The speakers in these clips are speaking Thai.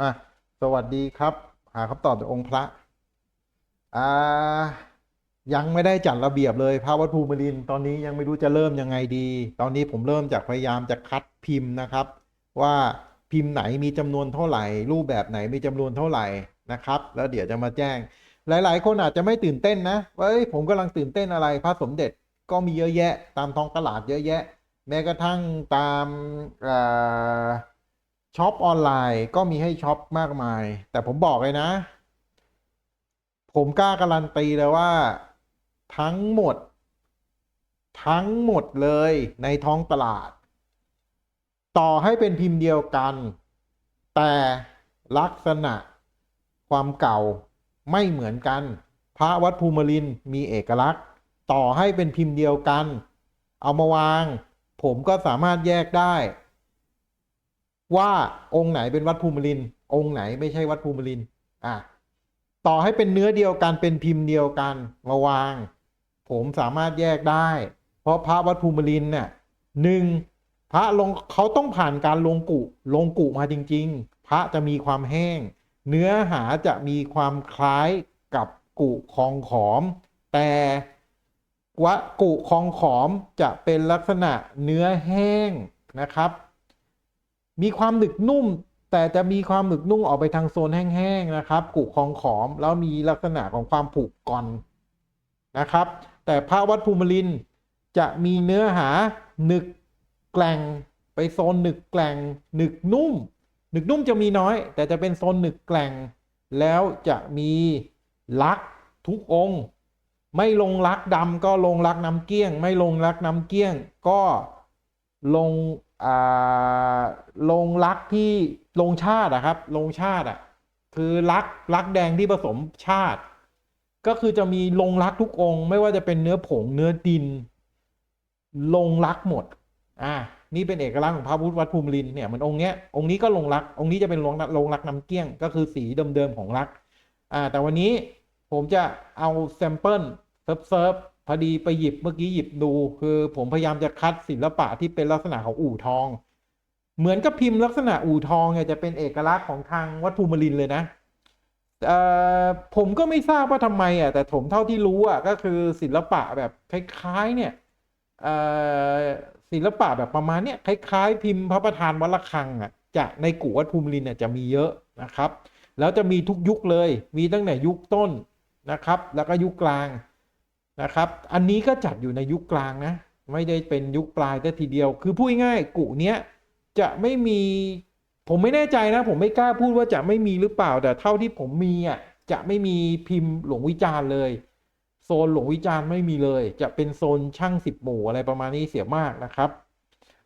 อะสวัสดีครับ หาคำตอบจากองค์พระ อ่า ยังไม่ได้จัดระเบียบเลยพระวัดภูมิรินตอนนี้ยังไม่รู้จะเริ่มยังไงดี ตอนนี้ผมเริ่มจากพยายามจะคัดพิมพ์นะครับ ว่าพิมพ์ไหนมีจำนวนเท่าไหร่ รูปแบบไหนมีจำนวนเท่าไหร่นะครับ แล้วเดี๋ยวจะมาแจ้ง หลาย ๆ คนอาจจะไม่ตื่นเต้นนะว่าเอ้ยผมกำลังตื่นเต้นอะไรพระสมเด็จก็มีเยอะแยะ ตามท้องตลาดเยอะแยะ แม้กระทั่งตามอ่า ช็อปออนไลน์ก็มีให้ช็อปมากมาย แต่ผมบอกเลยนะ ผมกล้าการันตีเลยว่า ทั้งหมด ทั้งหมดเลยในท้องตลาด ต่อให้เป็นพิมพ์เดียวกัน แต่ลักษณะความเก่าไม่เหมือนกัน พระวัดภูมิรินมีเอกลักษณ์ ต่อให้เป็นพิมพ์เดียวกัน เอามาวาง ผมก็สามารถแยกได้ ว่าองค์ไหนเป็นวัดภูมิริน องค์ไหนไม่ใช่วัดภูมิรินอะต่อให้เป็นเนื้อเดียวกันเป็นพิมพ์เดียวกันมาวาง ผมสามารถแยกได้ เพราะพระวัดภูมิรินเนี่ยหนึ่งพระลงเขาต้องผ่านการลงกุลงกุมาจริง ๆ พระจะมีความแห้ง เนื้อหาจะมีความคล้ายกับกุคองขอม แต่วะกุคองขอมจะเป็นลักษณะเนื้อแห้งนะครับ มีความหนึกนุ่ม แต่จะมีความหนึกนุ่มออกไปทางโซนแห้งๆนะครับกุคองขอม แล้วมีลักษณะของความผุก่อนนะครับ แต่พระวัดภูมิลินจะมีเนื้อหาหนึกแกล่งไปโซนหนึกแกล่งหนึกนุ่ม หนึกนุ่มจะมีน้อย แต่จะเป็นโซนหนึกแกล่ง แล้วจะมีลักทุกองค์ ไม่ลงลักดำก็ลงลักน้ำเกี้ยง ไม่ลงลักน้ำเกี้ยง ก็ลง ลงลักที่ลงชาติอะครับลงชาติอะคือลักษณ์ลักแดงที่ผสมชาติ ก็คือจะมีลงลักทุกองค์ ไม่ว่าจะเป็นเนื้อผงเนื้อดิน ลงลักหมดอ่านี่เป็นเอกลักษณ์ของพระพุทธวัดภูมิรินเนี่ยเหมันองค์เนี้ยองค์นี้ก็ลงลัก องค์นี้จะเป็นลงลงลักน้ำเกี้ยง ก็คือสีเดิมๆของลักอ่าแต่วันนี้ผมจะเอาแซมเปิลเซิร์ฟเซิร์ฟ พอดีไปหยิบเมื่อกี้หยิบดู คือผมพยายามจะคัดศิลปะที่เป็นลักษณะของอู่ทอง เหมือนกับพิมพ์ลักษณะอู่ทองเนี่ยจะเป็นเอกลักษณ์ของทางวัดภูมิรินเลยนะเออผมก็ไม่ทราบว่าทำไมอะแต่ผมเท่าที่รู้อะก็คือศิลปะแบบคล้ายๆเนี่ยเออศิลปะแบบประมาณเนี้ยคล้าย ๆ พิมพ์พระประธานวัดระฆังอะจะในกูวัดภูมิรินเนี่ยจะมีเยอะนะครับ แล้วจะมีทุกยุคเลย มีตั้งแต่ยุคต้นนะครับ แล้วก็ยุคกลาง นะครับ อันนี้ก็จัดอยู่ในยุคกลางนะ ไม่ได้เป็นยุคปลายแต่ทีเดียว คือพูดง่ายๆกู่เนี้ยจะไม่มีผมไม่แน่ใจนะ ผมไม่กล้าพูดว่าจะไม่มีหรือเปล่า แต่เท่าที่ผมมีอะจะไม่มีพิมพ์หลวงวิจารณ์เลย โซนหลวงวิจารณ์ไม่มีเลย จะเป็นโซนช่างสิบหมู่อะไรประมาณนี้เสียมากนะครับ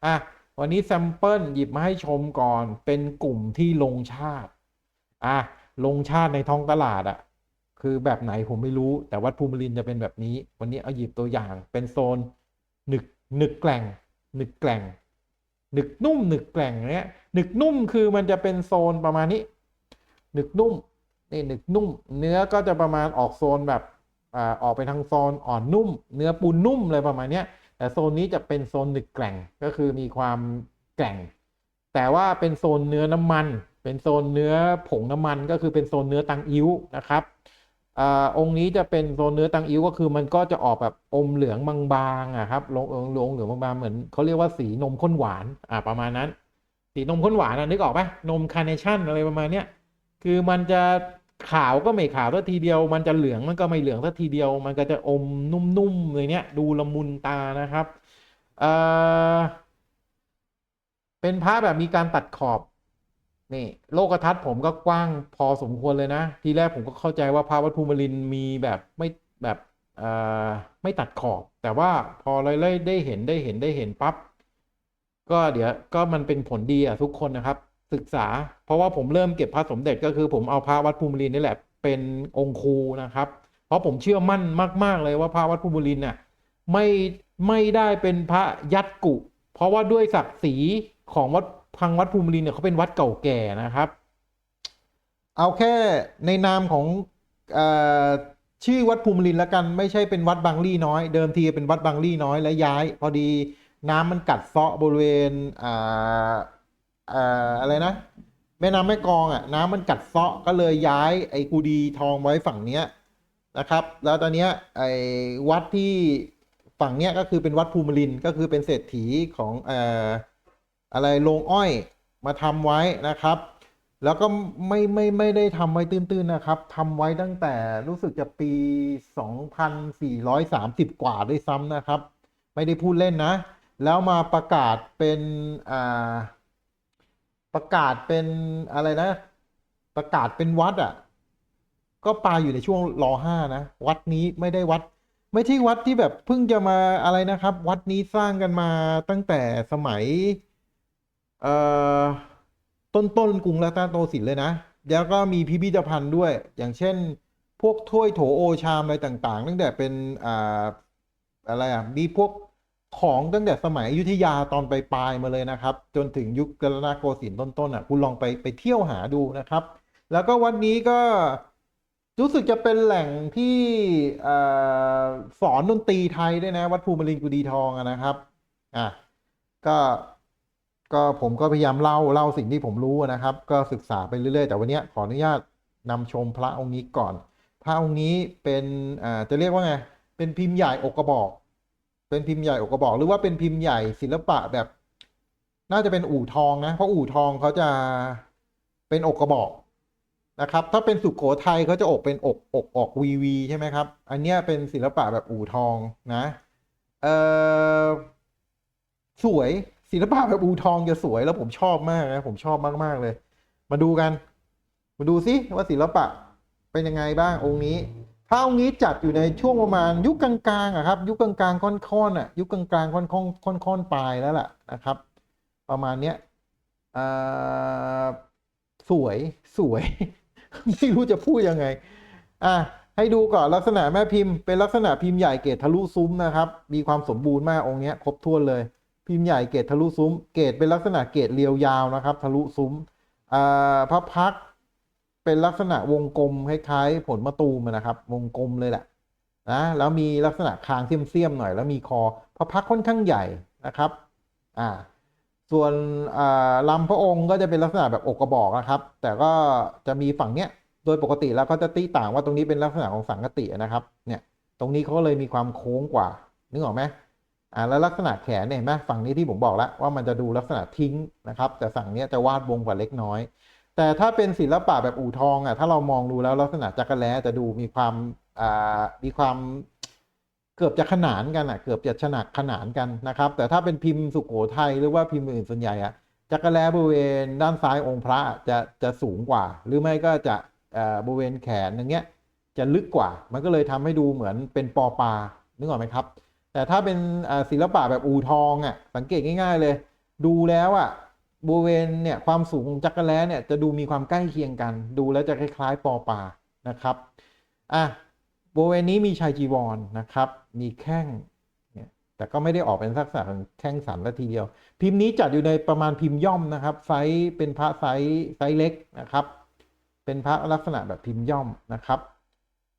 อะวันนี้แซมเปิลหยิบมาให้ชมก่อน เป็นกลุ่มที่ลงชาติอะลงชาติในท้องตลาดอะ คือแบบไหนผมไม่รู้แต่วัดภูมิรินจะเป็นแบบนี้ วันนี้เอาหยิบตัวอย่างเป็นโซนหนึกหนึกแกล่งหนึกแกล่งหนึกนุ่มหนึกแกล่งเนี้ยหนึกนุ่มคือมันจะเป็นโซนประมาณนี้หนึกนุ่มนี่หนึกนุ่ม เนื้อก็จะประมาณออกโซนแบบอ่าออกไปทางโซนอ่อนนุ่ม เนื้อปูนนุ่มอะไรประมาณเนี้ยแต่โซนนี้จะเป็นโซนหนึกแกล่งก็คือมีความแกล่ง แต่ว่าเป็นโซนเนื้อน้ำมัน เป็นโซนเนื้อผงน้ำมันก็คือเป็นโซนเนื้อตังอิ้วนะครับ อองค์นี้จะเป็นโซนเนื้อตังอิ้วก็คือมันก็จะออกแบบอมเหลืองบางๆอะครับลงลงเหลืองบางๆเหมือนเขาเรียกว่าสีนมข้นหวานอ่าประมาณนั้น สีนมข้นหวานอะนึกออกปะนมคาร์เนชั่นอะไรประมาณเนี้ยคือมันจะขาวก็ไม่ขาวสักทีเดียว มันจะเหลืองมันก็ไม่เหลืองสักทีเดียว มันก็จะอมนุ่มๆเลยเนี้ยดูละมุนตานะครับเอ่อเป็นพระแบบมีการตัดขอบ นี่โลกทัศน์ผมก็กว้างพอสมควรเลยนะ ทีแรกผมก็เข้าใจว่าพระวัดภูมิรินมีแบบไม่แบบไม่ตัดขอบ แต่ว่าพอเลยเลยได้เห็นได้เห็นได้เห็นปั๊บก็เดี๋ยวก็มันเป็นผลดีอะทุกคนนะครับ ศึกษา เพราะว่าผมเริ่มเก็บพระสมเด็จก็คือผมเอาพระวัดภูมิรินนี่แหละเป็นองค์ครูนะครับ เพราะผมเชื่อมั่นมาก ๆ เลยว่าพระวัดภูมิรินน่ะไม่ไม่ได้เป็นพระยัดกุ เพราะว่าด้วยศักดิ์ศรีของวัด พังวัดภูมิรินเนี่ยเขาเป็นวัดเก่าแก่นะครับ เอาแค่ในนามของอชื่อวัดภูมิรินแล้วกันไม่ใช่เป็นวัดบางลี่น้อย เดิมทีเป็นวัดบางลี่น้อยและย้าย พอดีน้ำมันกัดเซาะบริเวณอ่าอ่าอะไรนะแม่น้ำแม่กองอะน้ำมันกัดเซาะก็เลยย้ายไอ้กูดีทองไว้ฝั่งเนี้ยนะครับ แล้วตอนเนี้ยไอ้วัดที่ฝั่งเนี้ยก็คือเป็นวัดภูมิลินก็คือเป็นเศรษฐีของเอ่อ อะไรโรงอ้อยมาทำไว้นะครับ แล้วก็ไม่ไม่ไม่ได้ทำไว้ตื้นๆนะครับทำไว้ตั้งแต่รู้สึกจะปี 2430 กว่าด้วยซ้ำนะครับ ไม่ได้พูดเล่นนะ แล้วมาประกาศเป็นอ่าประกาศเป็นอะไรนะ ประกาศเป็นวัดอะ ก็ปลาอยู่ในช่วงรอห้านะ วัดนี้ไม่ได้วัด ไม่ใช่วัดที่แบบเพิ่งจะมาอะไรนะครับ วัดนี้สร้างกันมาตั้งแต่สมัย เอ่อต้นต้นกรุงรัตนโกสินทร์เลยนะ แล้วก็มีพิพิธภัณฑ์ด้วย อย่างเช่น พวกถ้วยโถโอชามอะไรต่างๆ ตั้งแต่เป็นอ่าอะไรอะมีพวกของตั้งแต่สมัยอยุธยาตอนปลายๆมาเลยนะครับ จนถึงยุคกรัตนโกสินทร์ต้นๆอะคุณลองไปไปเที่ยวหาดูนะครับ แล้วก็วันนี้ก็รู้สึกจะเป็นแหล่งที่อสอนดนตรีไทยด้วยนะ วัดภูมิลินทร์กุดีทองนะครับ อะก็ ก็ผมก็พยายามเล่าเล่าสิ่งที่ผมรู้นะครับ ก็ศึกษาไปเรื่อยๆ แต่วันนี้ขออนุญาตนำชมพระองค์นี้ก่อน พระองค์นี้เป็นอ่าจะเรียกว่าไงเป็นพิมพ์ใหญ่อกกระบอก เป็นพิมพ์ใหญ่อกกระบอก หรือว่าเป็นพิมพ์ใหญ่ศิลปะแบบ น่าจะเป็นอู่ทองนะเพราะอู่ทองเขาจะเป็นอกกระบอกนะครับ ถ้าเป็นสุโขทัยเขาจะอกเป็นอกอกออกวีวีใช่ไหมครับ อันนี้เป็นศิลปะแบบอู่ทองนะเออสวย ศิลปะแบบอูทองจะสวยแล้วผมชอบมากนะผมชอบมาก ๆ เลย มาดูกัน มาดูซิว่าศิลปะเป็นยังไงบ้างองค์นี้พระองค์นี้จัดอยู่ในช่วงประมาณยุคกลางๆอะครับ ยุคกลางๆค่อนๆอะยุคกลางๆค่อนๆค่อนๆปลายแล้วล่ะนะครับ ประมาณเนี้ยสวยสวย ไม่รู้จะพูดยังไง อะให้ดูก่อนลักษณะแม่พิมพ์เป็นลักษณะพิมพ์ใหญ่เกรดทะลุซุ้มนะครับ มีความสมบูรณ์มากองค์นี้ครบถ้วนเลย พิมพ์ใหญ่เกรดทะลุซุ้ม เกรดเป็นลักษณะเกรดเรียวยาวนะครับ ทะลุซุ้มพระพักเป็นลักษณะวงกลมคล้ายๆผลมะตูมนะครับ วงกลมเลยแหละนะแล้วมีลักษณะคางเสี้ยมๆหน่อย แล้วมีคอพระพักค่อนข้างใหญ่นะครับอ่าส่วนลำพระองค์ก็จะเป็นลักษณะแบบอกกระบอกนะครับ แต่ก็จะมีฝั่งเนี้ยโดยปกติแล้วเขาจะตีต่างว่าตรงนี้เป็นลักษณะของสังกตินะครับเนี่ยตรงนี้เขาเลยมีความโค้งกว่านึกออกไหม อ่าแล้วลักษณะแขนเนี่ยเห็นไหมฝั่งนี้ที่ผมบอกแล้วว่ามันจะดูลักษณะทิ้งนะครับ แต่ฝั่งนี้จะวาดวงกว่าเล็กน้อย แต่ถ้าเป็นศิลปะแบบอู่ทองอะถ้าเรามองดูแล้วลักษณะจักรแล้จะดูมีความอ่ามีความเกือบจะขนานกันอะเกือบจะฉนักขนานกันนะครับ แต่ถ้าเป็นพิมพ์สุโขทัยหรือว่าพิมพ์อื่นส่วนใหญ่อะจักรแล้บริเวณด้านซ้ายองค์พระจะจะสูงกว่า หรือไม่ก็จะอ่อบริเวณแขนอย่างเงี้ยจะลึกกว่า มันก็เลยทำให้ดูเหมือนเป็นปอปลานึกออกไหมครับ แต่ถ้าเป็นศิลปะแบบอู่ทองอะสังเกตง่าย ๆเลย ดูแล้วอะบริเวณเนี่ยความสูงของจักรแล้เนี่ยจะดูมีความใกล้เคียงกัน ดูแล้วจะคล้ายๆปอปลานะครับอะบริเวณนี้มีชายจีวรนะครับ มีแข้งเนี่ยแต่ก็ไม่ได้ออกเป็นลักษณะของแข้งสันละทีเดียว พิมพ์นี้จัดอยู่ในประมาณพิมพ์ย่อมนะครับ ไซส์เป็นพระไซส์ไซส์เล็กนะครับ เป็นพระลักษณะแบบพิมพ์ย่อมนะครับ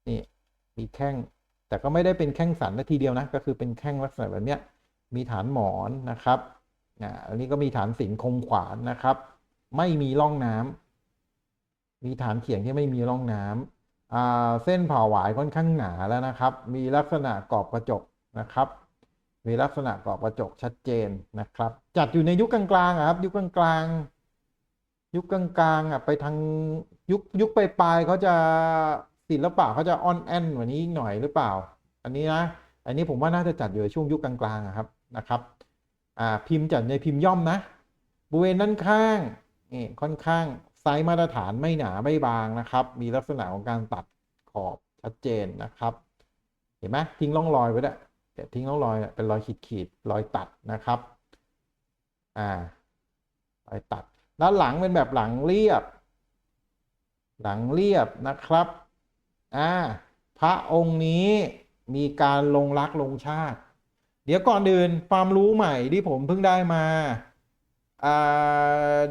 นี่มีแข้ง แต่ก็ไม่ได้เป็นแข้งสันนาทีเดียวนะ ก็คือเป็นแข้งลักษณะแบบเนี้ยมีฐานหมอนนะครับอ่าอันนี้ก็มีฐานศิลคมขวานนะครับ ไม่มีร่องน้ำมีฐานเขียงที่ไม่มีร่องน้ำอ่าเส้นผ่าหวายค่อนข้างหนาแล้วนะครับ มีลักษณะกรอบกระจกนะครับ มีลักษณะกรอบกระจกชัดเจนนะครับ จัดอยู่ในยุคกลางๆครับ ยุคกลางๆยุคกลางๆอะไปทางยุคยุคปลายๆเขาจะ ศิลปะเขาจะอ่อนแอนกว่านี้หน่อยหรือเปล่า อันนี้นะอันนี้ผมว่าน่าจะจัดอยู่ในช่วงยุคกลางๆอะครับนะครับอ่าพิมพ์จัดในพิมพ์ย่อมนะบริเวณด้านข้างนี่ค่อนข้างไซส์มาตรฐานไม่หนาไม่บางนะครับ มีลักษณะของการตัดขอบชัดเจนนะครับ เห็นไหมทิ้งร่องรอยไว้ด้วยทิ้งร่องรอยเนี่ยเป็นรอยขีดขีดๆรอยตัดนะครับอ่ารอยตัดด้านหลังเป็นแบบหลังเรียบ หลังเรียบนะครับ อ่าพระองค์นี้มีการลงรักลงชาติ เดี๋ยวก่อนอื่นความรู้ใหม่ที่ผมเพิ่งได้มา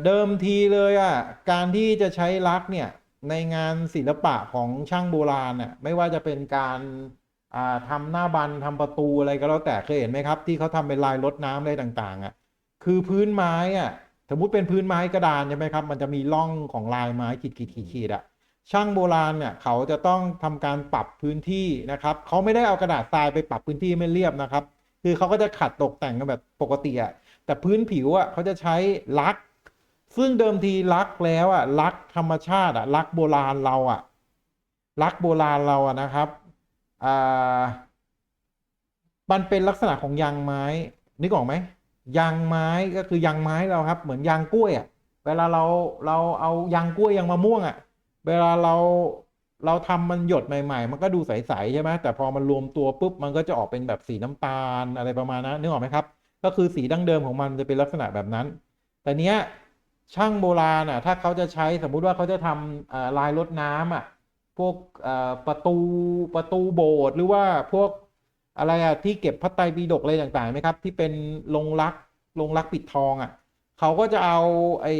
เดิมทีเลยอะการที่จะใช้รักเนี่ยในงานศิลปะของช่างโบราณน่ะไม่ว่าจะเป็นการาทำหน้าบันทำประตูอะไรก็แล้วแต่เคยเห็นไหมครับ ที่เขาทำเป็นลายรดน้ำอะไรต่างๆอะคือพื้นไม้อะสมมติเป็นพื้นไม้กระดานใช่ไหมครับมันจะมีร่องของลายไม้ขีดขีดขีดขีดอะ ช่างโบราณเนี่ยเขาจะต้องทำการปรับพื้นที่นะครับเขาไม่ได้เอากระดาษทรายไปปรับพื้นที่ไม่เรียบนะครับ คือเขาก็จะขัดตกแต่งกันแบบปกติอะแต่พื้นผิวอะเขาจะใช้ลัก ซึ่งเดิมทีลักแล้วอะลักธรรมชาติอะลักโบราณเราอะลักโบราณเราอะนะครับอ่ามันเป็นลักษณะของยางไม้นึกออกไหมยางไม้ก็คือยางไม้เราครับ เหมือนยางกล้วยอะเวลาเราเราเอายางกล้วยยางมะม่วงอะ เวลาเราเราทำมันหยดใหม่ ๆ มันก็ดูใสๆใช่ไหมแต่พอมันรวมตัวปุ๊บมันก็จะออกเป็นแบบสีน้ำตาลอะไรประมาณนั้นนึกออกไหมครับ ก็คือสีดั้งเดิมของมันจะเป็นลักษณะแบบนั้น แต่เนี้ยช่างโบราณอะถ้าเขาจะใช้สมมุติว่าเขาจะทำลายรถน้ำอะพวกประตูประตูโบสถ์หรือว่าพวกอะไรอะที่เก็บพระไตรปิฎกอะไรต่างๆไหมครับ ที่เป็นลงรักลงรักปิดทองอะ เขาก็จะเอาไอ้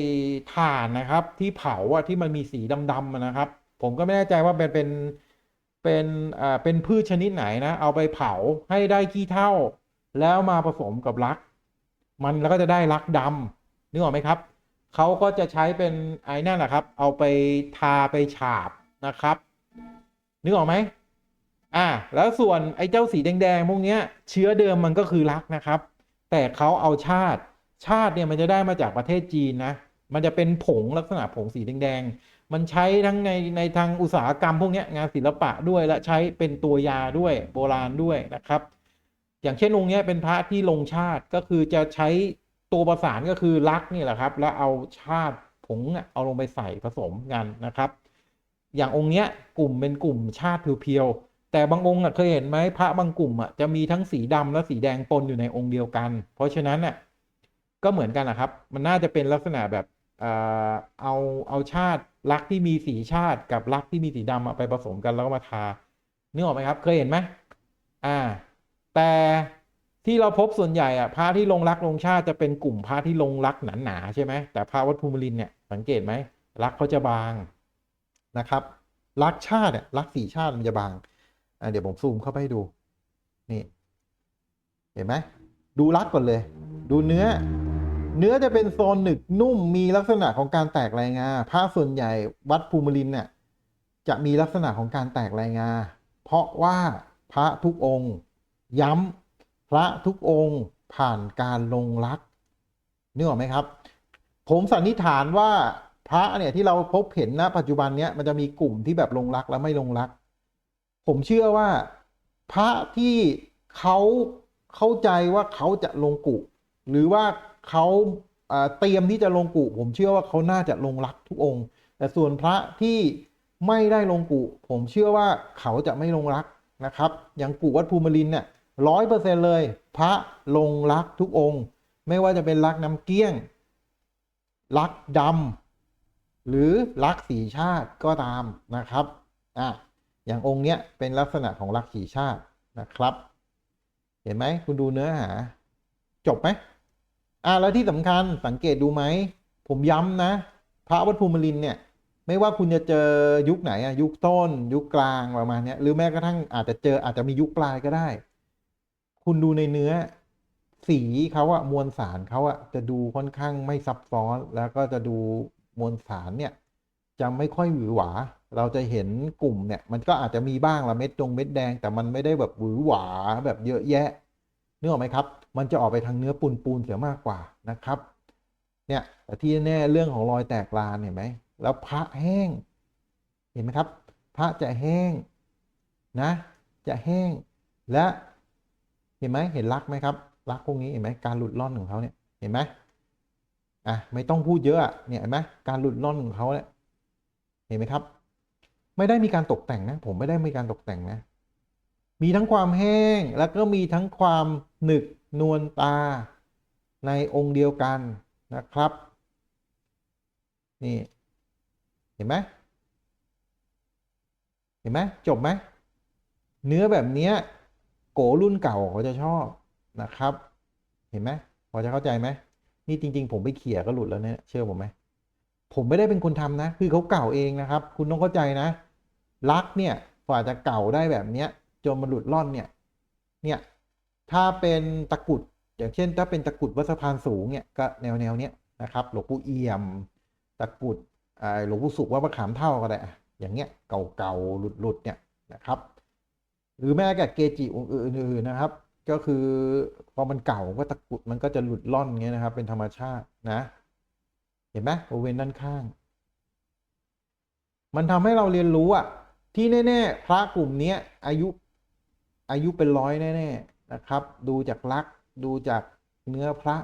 ถ่านนะครับ ที่เผาอะที่มันมีสีดำๆนะครับ ผมก็ไม่แน่ใจว่าเป็นเป็นเป็นอ่าเป็นพืชชนิดไหนนะ เอาไปเผาให้ได้ขี้เถ้า แล้วมาผสมกับรัก มันแล้วก็จะได้รักดำนึกออกไหมครับเขาก็จะใช้เป็นไอ้นั่นแหละครับ เอาไปทาไปฉาบนะครับนึกออกไหมอ่า แล้วส่วนไอ้เจ้าสีแดงๆพวกเนี้ย เชื้อเดิมมันก็คือรักนะครับ แต่เขาเอาชาติ ชาติเนี่ยมันจะได้มาจากประเทศจีนนะ มันจะเป็นผงลักษณะผงสีแดงๆ มันใช้ทั้งในในทางอุตสาหกรรมพวกนี้งานศิลปะด้วยและใช้เป็นตัวยาด้วยโบราณด้วยนะครับ อย่างเช่นองค์นี้เป็นพระที่ลงชาติก็คือจะใช้ตัวประสานก็คือลักนี่แหละครับ แล้วเอาชาติผงอะเอาลงไปใส่ผสมกันนะครับ อย่างองค์เนี้ยกลุ่มเป็นกลุ่มชาติเพียวๆแต่บางองค์อะเคยเห็นไหมพระบางกลุ่มอะจะมีทั้งสีดำและสีแดงปนอยู่ในองค์เดียวกัน เพราะฉะนั้นน่ะ ก็เหมือนกันนะครับ มันน่าจะเป็นลักษณะแบบเอาเอาชาติลักที่มีสีชาติกับลักที่มีสีดำอะไปผสมกันแล้วก็มาทานึกออกไหมครับ เคยเห็นไหมอ่า แต่ที่เราพบส่วนใหญ่อะพระที่ลงรักลงชาติจะเป็นกลุ่มพระที่ลงรักหนาๆใช่ไหมแต่พระวัดภูมิลินเนี่ยสังเกตไหมรักเขาจะบางนะครับ รักชาติเนี่ยรักสีชาติมันจะบางอะเดี๋ยวผมซูมเข้าไปให้ดูนี่ เห็นไหมดูรักก่อนเลย ดูเนื้อ เนื้อจะเป็นโซนหนึกนุ่มมีลักษณะของการแตกลายงาพระส่วนใหญ่วัดภูมิลินเนี่ยจะมีลักษณะของการแตกลายงา เพราะว่าพระทุกองค์ ย้ำพระทุกองค์ผ่านการลงรักนึกออกไหมครับ ผมสันนิษฐานว่าพระเนี่ยที่เราพบเห็นณปัจจุบันเนี้ยมันจะมีกลุ่มที่แบบลงรักและไม่ลงรัก ผมเชื่อว่า พระที่เขาเข้าใจว่าเขาจะลงกุหรือว่า เขาเตรียมที่จะลงกุผมเชื่อว่าเขาน่าจะลงรักทุกองค์ แต่ส่วนพระที่ไม่ได้ลงกุผมเชื่อว่าเขาจะไม่ลงรักนะครับอย่างกุวัดภูมิลินเนี่ยร้อยเปอร์เซ็นเลย พระลงรักทุกองค์ ไม่ว่าจะเป็นรักน้ำเกี้ยง รักดำหรือรักสีชาติก็ตามนะครับอะอย่างองค์เนี้ยเป็นลักษณะของรักสีชาตินะครับ เห็นไหมคุณดูเนื้อหา จบไหม อ่าแล้วที่สำคัญสังเกตดูไหม ผมย้ำนะ พระวัดภูมิลินเนี่ย ไม่ว่าคุณจะเจอยุคไหนอะยุคต้น ยุคกลางประมาณเนี้ยหรือแม้กระทั่งอาจจะเจออาจจะมียุคปลายก็ได้ คุณดูในเนื้อสีเขาอะมวลสารเขาอะจะดูค่อนข้างไม่ซับซ้อนแล้วก็จะดูมวลสารเนี่ยจะไม่ค่อยหวือหวา เราจะเห็นกลุ่มเนี่ย มันก็อาจจะมีบ้างละเม็ดดงเม็ดแดง แต่มันไม่ได้แบบหวือหวาแบบเยอะแยะ นึกออกไหมครับ มันจะออกไปทางเนื้อปูนปูนๆเสียมากกว่านะครับ เนี่ยแต่ที่แน่เรื่องของรอยแตกลานเห็นไหม แล้วพระแห้ง เห็นไหมครับ พระจะแห้งนะ จะแห้ง และเห็นไหมเห็นรักไหมครับรักพวกนี้เห็นไหมการหลุดล่อนของเขาเนี่ย เห็นไหมอะไม่ต้องพูดเยอะอะเนี่ยเห็นไหมการหลุดล่อนของเขาเนี่ย เห็นไหมครับ ไม่ได้มีการตกแต่งนะ ผมไม่ได้มีการตกแต่งนะ มีทั้งความแห้งแล้วก็มีทั้งความหนึกนวลตาในองค์เดียวกันนะครับ นี่ เห็นไหมเห็นไหมจบไหมเนื้อแบบเนี้ยโกรุ่นเก่าเขาจะชอบนะครับ เห็นไหมพอจะเข้าใจไหมนี่จริง ๆ ผมไปเขี่ยก็หลุดแล้วเนี่ยเชื่อผมไหมผมไม่ได้เป็นคนทำนะ คือเขาเก่าเองนะครับ คุณต้องเข้าใจนะลักเนี่ยกว่าจะเก่าได้แบบเนี้ย จนมันหลุดล่อนเนี่ย เนี่ยถ้าเป็นตะกุดอย่างเช่น ถ้าเป็นตะกุดวัดสะพานสูงเนี่ยก็แนวแนวเนี้ยนะครับหลวงปู่เอี่ยม ตะกุดหลวงปู่สุขวัดมะขามเท่าก็ได้อย่างเงี้ยเก่าๆหลุดๆเนี่ยนะครับหรือแม้แต่เกจิองค์อื่นๆนะครับ ก็คือพอมันเก่าก็ตะกุดมันก็จะหลุดล่อนเงี้ยนะครับ เป็นธรรมชาตินะ เห็นไหมบริเวณด้านข้าง มันทำให้เราเรียนรู้อะที่แน่ๆพระกลุ่มเนี้ยอายุ อายุเป็นร้อยแน่ๆนะครับ ดูจากลักษ์ดูจากเนื้อพระ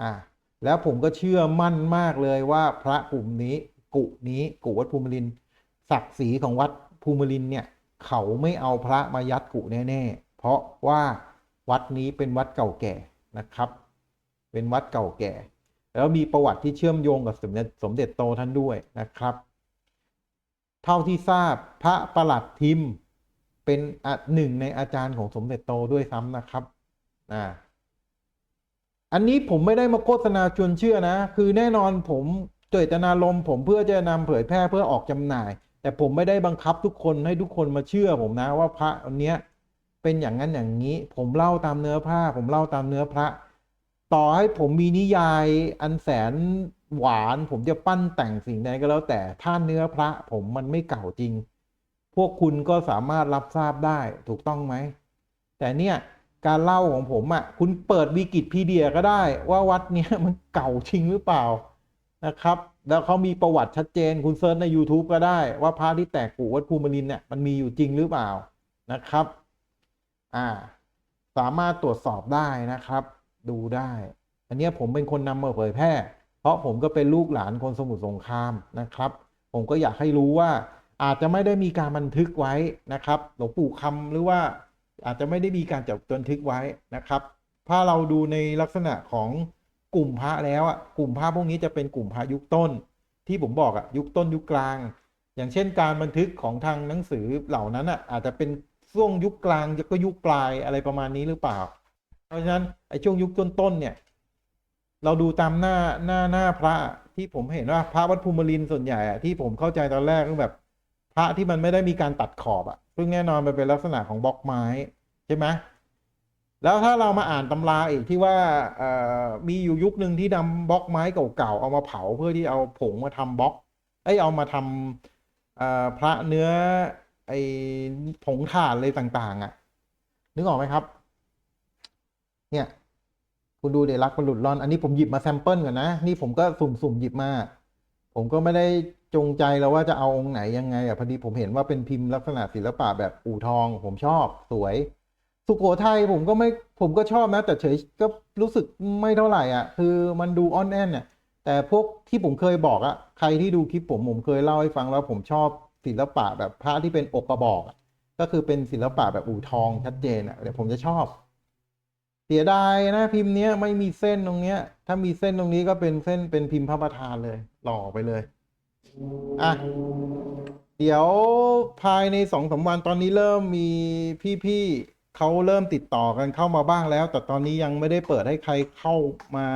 อ่าแล้วผมก็เชื่อมั่นมากเลยว่าพระกลุ่มนี้ กุนี้กุวัดภูมิลินศักดิ์ศรีของวัดภูมิลินเนี่ย เขาไม่เอาพระมายัดกุแน่ๆเพราะว่าวัดนี้เป็นวัดเก่าแก่นะครับ เป็นวัดเก่าแก่ แล้วมีประวัติที่เชื่อมโยงกับสมเด็จสมเด็จโตท่านด้วยนะครับ เท่าที่ทราบพระประหลัดทิม เป็นอะหนึ่งในอาจารย์ของสมเด็จโตด้วยซ้ำนะครับอ่าอันนี้ผมไม่ได้มาโฆษณาชวนเชื่อนะ คือแน่นอนผมเจตนารมณ์ผมเพื่อจะนำเผยแพร่เพื่อออกจำหน่าย แต่ผมไม่ได้บังคับทุกคนให้ทุกคนมาเชื่อผมนะว่าพระอันเนี้ยเป็นอย่างนั้นอย่างนี้ ผมเล่าตามเนื้อผ้า ผมเล่าตามเนื้อพระ ต่อให้ผมมีนิยายอันแสนหวาน ผมจะปั้นแต่งสิ่งใดก็แล้วแต่ถ้าเนื้อพระ ผมมันไม่เก่าจริง พวกคุณก็สามารถรับทราบได้ถูกต้องไหม แต่เนี่ยการเล่าของผมอะ่ะ คุณเปิดวิกิพีเดียก็ได้ว่าวัดเนี้ยมันเก่าจริงหรือเปล่านะครับ แล้วเขามีประวัติชัดเจนคุณเซิร์ชใน YouTube ก็ได้ว่าพระที่แตกกูวัดภูมิลินเนี่ยมันมีอยู่จริงหรือเปล่านะครับ อ่า สามารถตรวจสอบได้นะครับ ดูได้ อันนี้ผมเป็นคนนำมาเผยแพร่ เพราะผมก็เป็นลูกหลานคนสมุทรสงครามนะครับ ผมก็อยากให้รู้ว่า อาจจะไม่ได้มีการบันทึกไว้นะครับ หลวงปู่คำหรือว่าอาจจะไม่ได้มีการจดบันทึกไว้นะครับ ถ้าเราดูในลักษณะของกลุ่มพระแล้วอะกลุ่มพระพวกนี้จะเป็นกลุ่มพระยุคต้น ที่ผมบอกอะยุคต้นยุคกลาง อย่างเช่นการบันทึกของทางหนังสือเหล่านั้นอะอาจจะเป็นช่วงยุคกลางก็ยุคปลายอะไรประมาณนี้หรือเปล่า เพราะฉะนั้นไอ้ช่วงยุคต้นๆเนี่ยเราดูตามหน้าหน้าหน้าพระที่ผมเห็นว่าพระวัดภูมิลินส่วนใหญ่อะที่ผมเข้าใจตอนแรกก็แบบ พระที่มันไม่ได้มีการตัดขอบอะซึ่งแน่นอนมันเป็นลักษณะของบล็อกไม้ใช่ไหมแล้วถ้าเรามาอ่านตำราอีกที่ว่ามีอยู่ยุคหนึ่งที่นำบล็อกไม้เก่าๆเอามาเผาเพื่อที่เอาผงมาทำบล็อกไอ้ยเอามาทำพระเนื้อไอ้ผงถ่านอะไรต่างๆอะ นึกออกไหมครับ เนี่ย คุณดูเดลักมันหลุดร่อน อันนี้ผมหยิบมาแซมเปิลก่อนนะ นี่ผมก็สุ่มๆหยิบมา ผมก็ไม่ได้ จงใจแล้วว่าจะเอาองค์ไหนยังไงอะพอดีผมเห็นว่าเป็นพิมพ์ลักษณะศิลปะแบบอู่ทอง ผมชอบสวย สุโขทัยผมก็ไม่ผมก็ชอบนะ แต่เฉยก็รู้สึกไม่เท่าไหร่อะ คือมันดูอ่อนแอนเนี่ยแต่พวกที่ผมเคยบอกอะใครที่ดูคลิปผมผมเคยเล่าให้ฟังแล้วผมชอบศิลปะแบบพระที่เป็นอกกระบอก ก็คือเป็นศิลปะแบบอู่ทองชัดเจนอะเดี๋ยวผมจะชอบเสียดายนะพิมพ์เนี้ยไม่มีเส้นตรงเนี้ย ถ้ามีเส้นตรงนี้ก็เป็นเส้นเป็นพิมพ์พระประธานเลยหล่อไปเลย อะ เดี๋ยวภายในสองสามวันตอนนี้เริ่มมีพี่ๆเขาเริ่มติดต่อกันเข้ามาบ้างแล้ว แต่ตอนนี้ยังไม่ได้เปิดให้ใครเข้ามา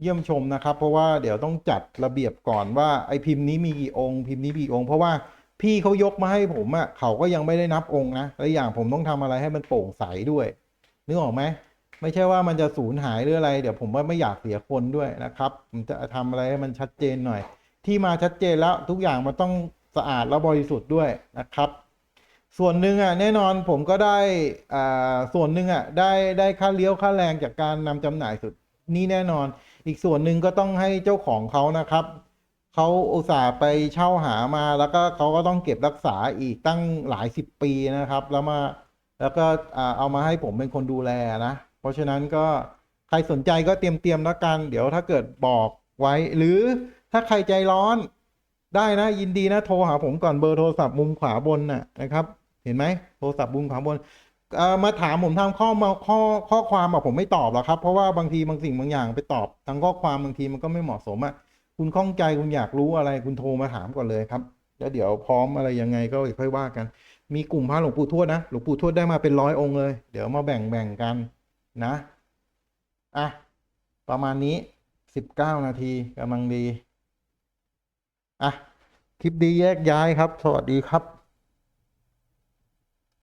เยี่ยมชมนะครับ เพราะว่าเดี๋ยวต้องจัดระเบียบก่อนว่าไอพิมพ์นี้มีกี่องค์ พิมพ์นี้มีกี่องค์เพราะว่าพี่เขายกมาให้ผมอะ่ะเขาก็ยังไม่ได้นับองค์นะและอย่างผมต้องทำอะไรให้มันโปร่งใสด้วยนึกออกไหมไม่ใช่ว่ามันจะสูญหายหรืออะไร เดี๋ยวผมว่าไม่อยากเสียคนด้วยนะครับ ผมจะทำอะไรให้มันชัดเจนหน่อย ที่มาชัดเจนแล้วทุกอย่างมันต้องสะอาดและบริสุทธิ์ด้วยนะครับ ส่วนหนึ่งอะแน่นอนผมก็ได้อ่าส่วนหนึ่งอะได้ได้ค่าเลี้ยวค่าแรงจากการนำจำหน่ายสุดนี่แน่นอน อีกส่วนหนึ่งก็ต้องให้เจ้าของเขานะครับเขาอุตส่าห์ไปเช่าหามาแล้วก็เขาก็ต้องเก็บรักษาอีกตั้งหลายสิบปีนะครับ แล้วมาแล้วก็เอามาให้ผมเป็นคนดูแลนะ เพราะฉะนั้นก็ใครสนใจก็เตรียมเตรียมแล้วกัน เดี๋ยวถ้าเกิดบอกไว้ หรือ ถ้าใครใจร้อนได้นะยินดีนะโทรหาผมก่อนเบอร์โทรศัพท์มุมขวาบนนะนะครับ เห็นไหมโทรศัพท์มุมขวาบนมาถามผมทางข้อมาข้อข้อความอะผมไม่ตอบหรอกครับ เพราะว่าบางทีบางสิ่งบางอย่างไปตอบทางข้อความบางทีมันก็ไม่เหมาะสมอะคุณข้องใจคุณอยากรู้อะไรคุณโทรมาถามก่อนเลยครับแล้วเดี๋ยวพร้อมอะไรยังไงก็ค่อยว่ากัน มีกลุ่มพระหลวงปู่ทวดนะหลวงปู่ทวดได้มาเป็นร้อยองค์เลย เดี๋ยวมาแบ่งแบ่งกันนะอะประมาณนี้สิบเก้านาทีกำลังดี อะ คลิปดีแยกย้ายครับ สวัสดีครับ